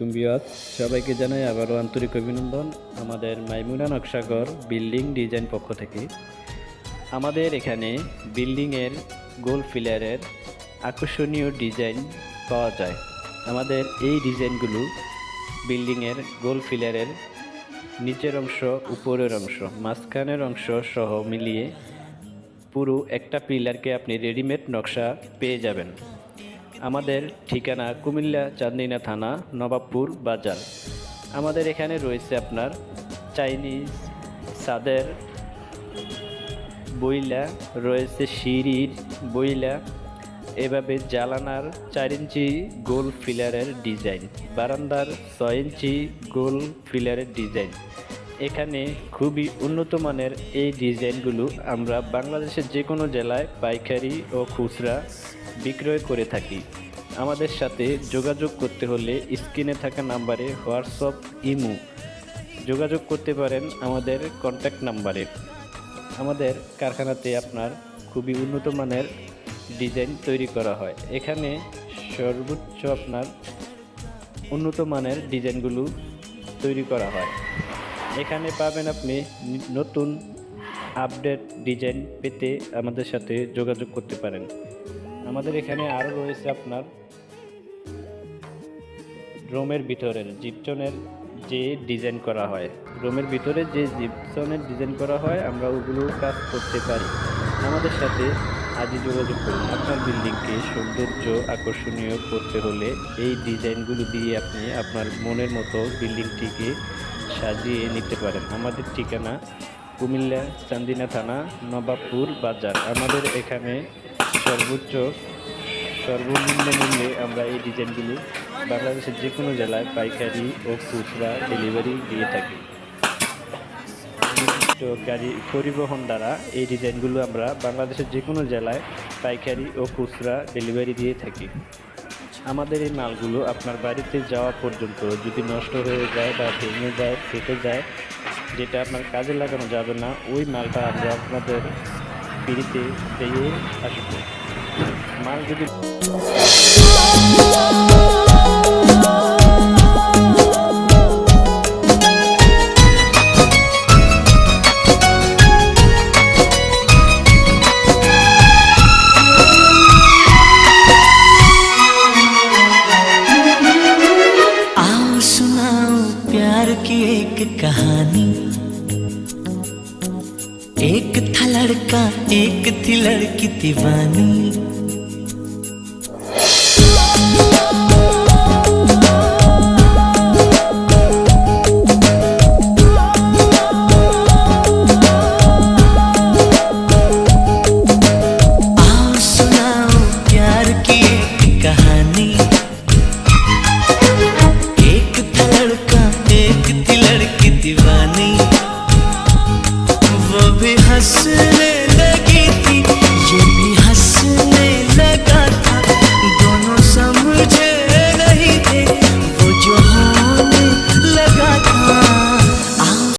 আলাইকুম বিয়াস সবাইকে জানাই আবারও আন্তরিক অভিনন্দন আমাদের মাইমুনা নকশাগর বিল্ডিং ডিজাইন পক্ষ থেকে। আমাদের এখানে বিল্ডিংয়ের গোল ফিলারের আকর্ষণীয় ডিজাইন পাওয়া যায়। আমাদের এই ডিজাইনগুলো বিল্ডিংয়ের গোল ফিলারের নিচের অংশ, উপরের অংশ, মাঝখানের অংশ সহ মিলিয়ে পুরো একটা পিলারকে আপনি রেডিমেড নকশা পেয়ে যাবেন। আমাদের ঠিকানা কুমিল্লা চান্দিনা থানা, নবাবপুর বাজার। আমাদের এখানে রয়েছে আপনার চাইনিজ, সাদের, বইলা, রয়েছে সিঁড়ির বইলা, এভাবে জালানার চার ইঞ্চি গোল ফিলারের ডিজাইন, বারান্দার ছয় ইঞ্চি গোল ফিলারের ডিজাইন। এখানে খুবই উন্নত মানের এই ডিজাইনগুলো আমরা বাংলাদেশের যে কোনো জেলায় পাইকারি ও খুচরা বিক্রয় করে থাকি। আমাদের সাথে যোগাযোগ করতে হলে স্ক্রিনে থাকা নাম্বারে হোয়াটসঅ্যাপ, ইমু যোগাযোগ করতে পারেন আমাদের কন্ট্যাক্ট নাম্বারে। আমাদের কারখানাতে আপনার খুবই উন্নত মানের ডিজাইন তৈরি করা হয়। এখানে সর্বোচ্চ আপনার উন্নত মানের ডিজাইনগুলো তৈরি করা হয়। এখানে পাবেন আপনি নতুন আপডেট ডিজাইন পেতে আমাদের সাথে যোগাযোগ করতে পারেন। আমাদের এখানে আরও রয়েছে আপনার রোমের ভিতরের জিপটনের যে ডিজাইন করা হয়। রোমের ভিতরে যে জিপসনের ডিজাইন করা হয়, আমরা ওগুলো কাজ করতে পারি। আমাদের সাথে আজই যোগাযোগ করুন। আপনার বিল্ডিংকে সৌন্দর্য আকর্ষণীয় করতে হলে এই ডিজাইনগুলো দিয়ে আপনি আপনার মনের মতো বিল্ডিংটিকে সাজিয়ে নিতে পারেন। আমাদের ঠিকানা কুমিল্লা চান্দিনা থানা, নবাবপুর বাজার। আমাদের এখানে সর্বোচ্চ, সর্বনিম্ন মূল্যে আমরা এই ডিজাইনগুলি বাংলাদেশের যে কোনো জেলায় পাইকারি ও খুচরা ডেলিভারি দিয়ে থাকি। গাড়ি পরিবহন দ্বারা এই ডিজাইনগুলো আমরা বাংলাদেশের যে কোনো জেলায় পাইকারি ও খুচরা ডেলিভারি দিয়ে থাকি। আমাদের এই মালগুলো আপনার বাড়িতে যাওয়া পর্যন্ত যদি নষ্ট হয়ে যায় বা ভেঙে যায়, ফেটে যায়, যেটা আপনার কাজে লাগানো যাবে না, ওই মালটা আমরা আপনাদের ফ্রিতে পেয়ে আসব। মাল যদি एक कहानी। एक था लड़का एक थी लड़की दीवानी। be hasne